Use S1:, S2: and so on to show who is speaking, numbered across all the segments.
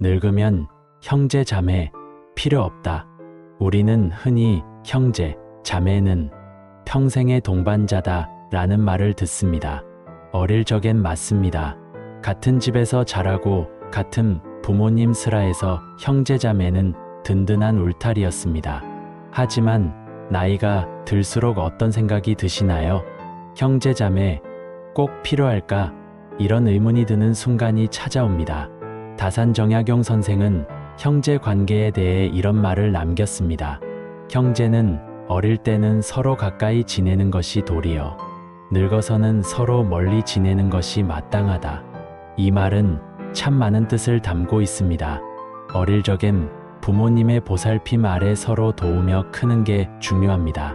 S1: 늙으면 형제 자매 필요 없다. 우리는 흔히 형제, 자매는 평생의 동반자다 라는 말을 듣습니다. 어릴 적엔 맞습니다. 같은 집에서 자라고 같은 부모님 슬하에서 형제 자매는 든든한 울타리였습니다. 하지만 나이가 들수록 어떤 생각이 드시나요? 형제 자매 꼭 필요할까? 이런 의문이 드는 순간이 찾아옵니다. 다산 정약용 선생은 형제 관계에 대해 이런 말을 남겼습니다. 형제는 어릴 때는 서로 가까이 지내는 것이 도리요. 늙어서는 서로 멀리 지내는 것이 마땅하다. 이 말은 참 많은 뜻을 담고 있습니다. 어릴 적엔 부모님의 보살핌 아래 서로 도우며 크는 게 중요합니다.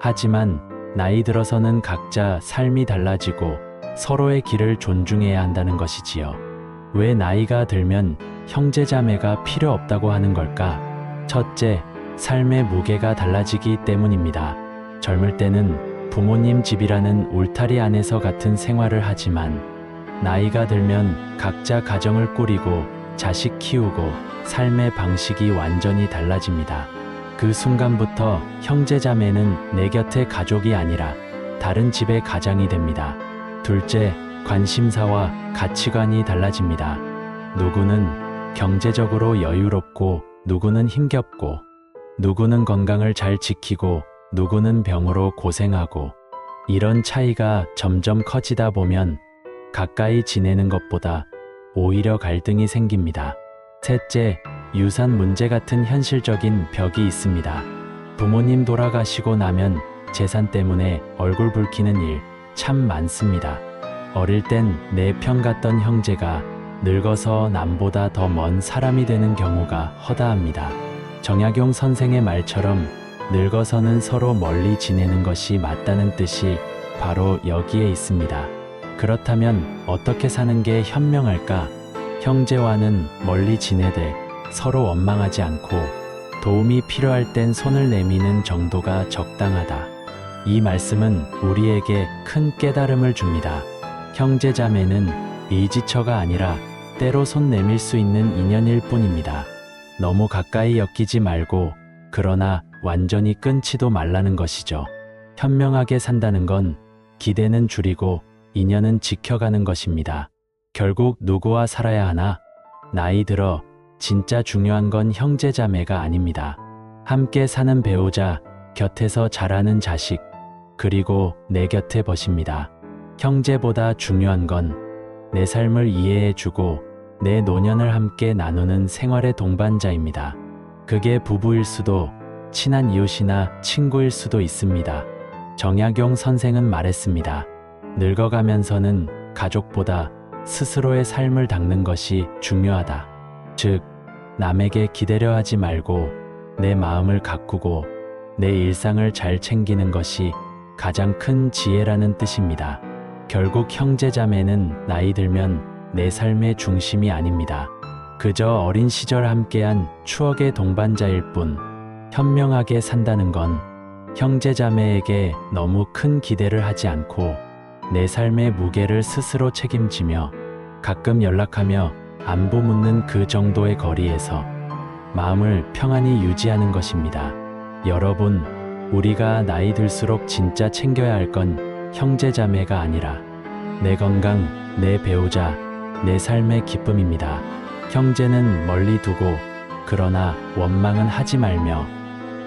S1: 하지만 나이 들어서는 각자 삶이 달라지고 서로의 길을 존중해야 한다는 것이지요. 왜 나이가 들면 형제자매가 필요 없다고 하는 걸까? 첫째, 삶의 무게가 달라지기 때문입니다. 젊을 때는 부모님 집이라는 울타리 안에서 같은 생활을 하지만 나이가 들면 각자 가정을 꾸리고 자식 키우고 삶의 방식이 완전히 달라집니다. 그 순간부터 형제자매는 내 곁의 가족이 아니라 다른 집의 가장이 됩니다. 둘째, 관심사와 가치관이 달라집니다. 누구는 경제적으로 여유롭고 누구는 힘겹고 누구는 건강을 잘 지키고 누구는 병으로 고생하고 이런 차이가 점점 커지다 보면 가까이 지내는 것보다 오히려 갈등이 생깁니다. 셋째, 유산 문제 같은 현실적인 벽이 있습니다. 부모님 돌아가시고 나면 재산 때문에 얼굴 붉히는 일 참 많습니다. 어릴 땐 내 편 같던 형제가 늙어서 남보다 더 먼 사람이 되는 경우가 허다합니다. 정약용 선생의 말처럼 늙어서는 서로 멀리 지내는 것이 맞다는 뜻이 바로 여기에 있습니다. 그렇다면 어떻게 사는 게 현명할까? 형제와는 멀리 지내되 서로 원망하지 않고 도움이 필요할 땐 손을 내미는 정도가 적당하다. 이 말씀은 우리에게 큰 깨달음을 줍니다. 형제자매는 일지처가 아니라 때로 손 내밀 수 있는 인연일 뿐입니다. 너무 가까이 엮이지 말고 그러나 완전히 끊지도 말라는 것이죠. 현명하게 산다는 건 기대는 줄이고 인연은 지켜가는 것입니다. 결국 누구와 살아야 하나? 나이 들어 진짜 중요한 건 형제자매가 아닙니다. 함께 사는 배우자, 곁에서 자라는 자식, 그리고 내 곁에 버십니다. 형제보다 중요한 건 내 삶을 이해해주고 내 노년을 함께 나누는 생활의 동반자입니다. 그게 부부일 수도 친한 이웃이나 친구일 수도 있습니다. 정약용 선생은 말했습니다. 늙어가면서는 가족보다 스스로의 삶을 닦는 것이 중요하다. 즉, 남에게 기대려 하지 말고 내 마음을 가꾸고 내 일상을 잘 챙기는 것이 가장 큰 지혜라는 뜻입니다. 결국 형제자매는 나이 들면 내 삶의 중심이 아닙니다. 그저 어린 시절 함께한 추억의 동반자일 뿐 현명하게 산다는 건 형제자매에게 너무 큰 기대를 하지 않고 내 삶의 무게를 스스로 책임지며 가끔 연락하며 안부 묻는 그 정도의 거리에서 마음을 평안히 유지하는 것입니다. 여러분, 우리가 나이 들수록 진짜 챙겨야 할건 형제자매가 아니라 내 건강, 내 배우자, 내 삶의 기쁨입니다. 형제는 멀리 두고 그러나 원망은 하지 말며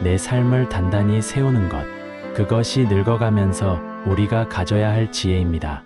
S1: 내 삶을 단단히 세우는 것. 그것이 늙어가면서 우리가 가져야 할 지혜입니다.